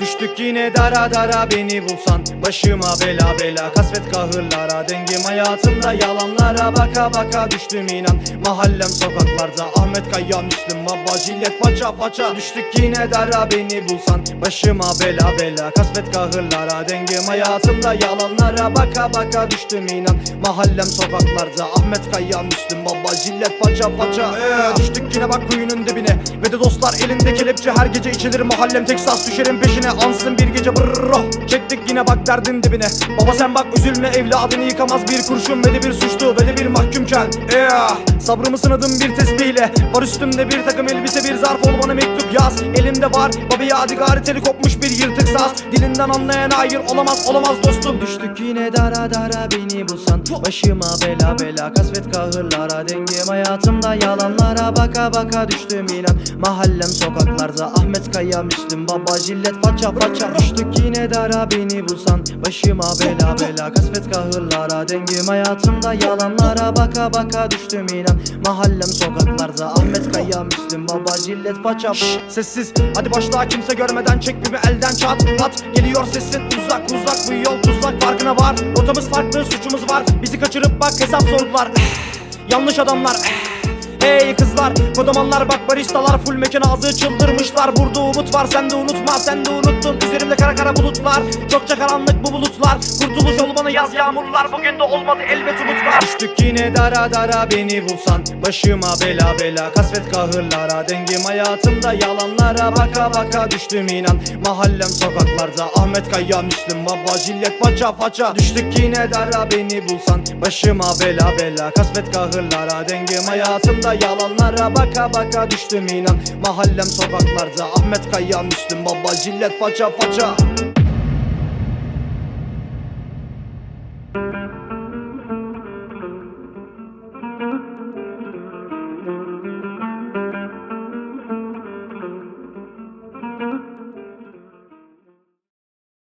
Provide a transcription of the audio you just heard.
Düştük yine dara dara beni bulsan Başıma bela bela kasvet kahırlara Dengim hayatımda yalanlara baka baka düştüm inan. Mahallem sokaklarda Ahmet Kaya Müslüm Abba jilet paça paça. Düştük yine dara beni bulsan Başıma bela bela kasvet kahırlara Dengim hayatımda yalanlara baka baka düştüm inan. Mahallem sokaklarda Ahmet Kaya Müslüm Abba jilet paça paça. Ee, Düştük yine bak kuyunun dibine ve de dostlar elinde kelepçe her gece içilir. Mahallem Texas düşerim peşine. Ansın bir gece brrrr Çektik yine bak derdin dibine. Baba sen bak üzülme evladını yıkamaz bir kurşun. Ve de bir suçlu ve de bir mahkumken Ee, Sabrımı sınadım bir tesbihle. Var üstümde bir takım elbise bir zarf ol bana mektup yaz. Elimde var baba yadigarı teli kopmuş bir yırtık saz. Dilinden anlayan hayır olamaz olamaz dostum. Düştük yine dara dara beni bulsan. Başıma bela bela kasvet kahırlara Dengim hayatımda yalanlara baka baka düştüm inan. Mahallem sokaklarda Ahmet Kaya Müslüm Baba jillet faça faça. Düştük yine dara beni bulsan Başıma bela bela. Kasvet kahırlara Dengim hayatımda yalanlara. Baka baka düştüm inan Mahallem sokaklarda. Ahmet Kaya Müslüm Baba jillet faça Şşş, Sessiz. Hadi başla kimse görmeden çek bir elden çat pat. Geliyor sesin uzak uzak bu yol tuzak farkına var. Rotamız farklı suçumuz var. Bizi kaçırıp bak hesap sordular Yanlış adamlar Hey kızlar kodamanlar bak baristalar Full mekan ağzı çıldırmışlar. Burada umut var sen de unutma sen de unuttun. Üzerimde kara kara bulutlar Çokça karanlık bu bulutlar. Kurtuluş ol bana yaz yağmurlar Bugün de olmadı elbet umutlar. Düştük yine dara dara beni bulsan Başıma bela bela. Kasvet kahırlara Dengim hayatımda yalanlara baka baka düştüm inan. Mahallem sokaklarda Ahmet Kaya Müslüm Baba jillet faça faça Düştük yine dara beni bulsan Başıma bela bela. Kasvet kahırlara Dengim hayatımda yalanlara baka baka düştüm inan. Mahallem sokaklarda Ahmet Kaya Müslüm Baba jillet faça faça